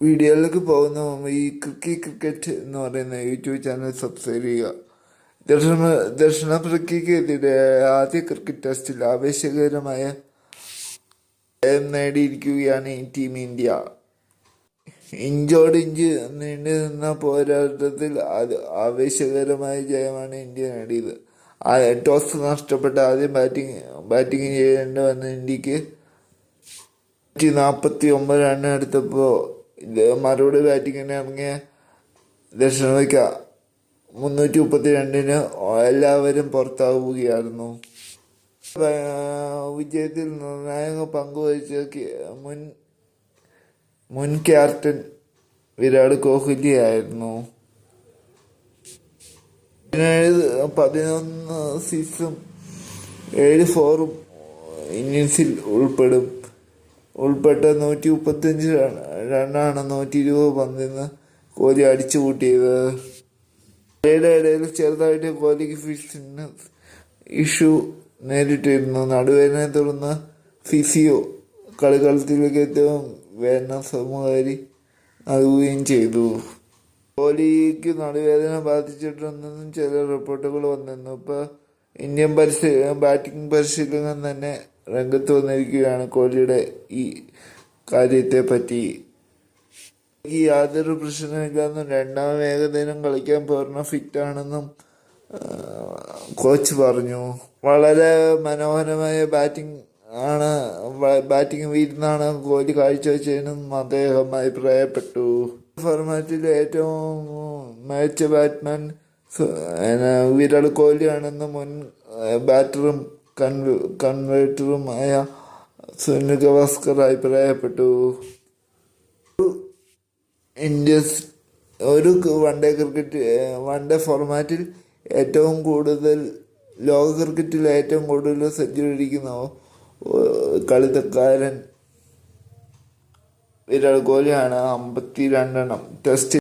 വീഡിയോയിലേക്ക് പോകുന്ന മുമ്പ് ഈ ക്രിക്കി ക്രിക്കറ്റ് എന്ന് പറയുന്ന യൂട്യൂബ് ചാനൽ സബ്സ്ക്രൈബ് ചെയ്യുക. ദക്ഷിണ ദക്ഷിണാഫ്രിക്കയ്ക്കെതിരെ ആദ്യ ക്രിക്കറ്റ് ടെസ്റ്റിൽ ആവേശകരമായ നേടിയിരിക്കുകയാണ് ഈ ടീം ഇന്ത്യ. ഇഞ്ചോട് ഇഞ്ച് നീണ്ടു നിന്ന പോരാട്ടത്തിൽ അത് ആവേശകരമായ ജയമാണ് ഇന്ത്യ നേടിയത്. ടോസ് നഷ്ടപ്പെട്ട ആദ്യം ബാറ്റിംഗ് ബാറ്റിംഗ് ചെയ്യേണ്ടി വന്ന ഇന്ത്യയ്ക്ക് നാൽപ്പത്തി ഒമ്പത് റൺ എടുത്തപ്പോൾ മറുപടി ബാറ്റിങ്ങിന് ഇറങ്ങിയ ദക്ഷിണാഫ്രിക്ക മുന്നൂറ്റി മുപ്പത്തി രണ്ടിന് എല്ലാവരും പുറത്താവുകയായിരുന്നു. വിജയത്തിൽ നിർണായക പങ്കുവഹിച്ച മുൻ മുൻ ക്യാപ്റ്റൻ വിരാട് കോഹ്ലി ആയിരുന്നു പതിനേഴ് പതിനൊന്ന് സീസും ഏഴ് ഫോറും ഇന്നിങ്സിൽ ഉൾപ്പെടും. ഉൾപ്പെട്ട നൂറ്റി മുപ്പത്തഞ്ച് റണ്ണാണ് നൂറ്റി ഇരുപത് പന്തിൽ നിന്ന് കോഹ്ലി അടിച്ചു കൂട്ടിയത് കളിയുടെ ഇടയിൽ ചെറുതായിട്ട് കോഹ്ലിക്ക് ഫിറ്റ്നസ് ഇഷ്യൂ നേരിട്ടിരുന്നു. നടുവേദനയെ തുടർന്ന് ഫിസിയോ കളിക്കളത്തിലേക്ക് ഏറ്റവും വേദന സമകാരി നൽകുകയും ചെയ്തു. കോഹ്ലിക്ക് നടുവേദന ബാധിച്ചിട്ടുണ്ടെന്നും ചില റിപ്പോർട്ടുകൾ വന്നിരുന്നു. ഇപ്പോൾ ഇന്ത്യൻ പരിശീലനം ബാറ്റിംഗ് പരിശീലകൻ തന്നെ രംഗത്ത് വന്നിരിക്കുകയാണ് കോഹ്ലിയുടെ ഈ കാര്യത്തെ പറ്റി ഈ യാതൊരു പ്രശ്നമില്ലെന്നും രണ്ടാം ഏകദിനം കളിക്കാൻ പൂർണ ഫിറ്റ് ആണെന്നും കോച്ച് പറഞ്ഞു. വളരെ മനോഹരമായ ബാറ്റിംഗ് ആണ് ബാറ്റിംഗ് വീരുന്നാണ് കോഹ്ലി കാഴ്ചവെച്ചതിനും അദ്ദേഹം അഭിപ്രായപ്പെട്ടു. ഫോർമാറ്റിൽ ഏറ്റവും മികച്ച ബാറ്റ്മാൻ വിരാട് കോഹ്ലിയാണെന്ന് മുൻ ബാറ്ററും കൺവേർട്ടറുമായ സുനിൽ ഗവാസ്കർ അഭിപ്രായപ്പെട്ടു ഇന്ത്യ ഒരു one day cricket one day ഫോർമാറ്റിൽ ഏറ്റവും കൂടുതൽ ലോക ക്രിക്കറ്റിൽ ഏറ്റവും കൂടുതൽ സെഞ്ചുറി അടിക്കുന്ന ഏഹ്, കളിക്കാരൻ വിരാട് കോഹ്ലിയാണ് അമ്പത്തി രണ്ടെണ്ണം ടെസ്റ്റ്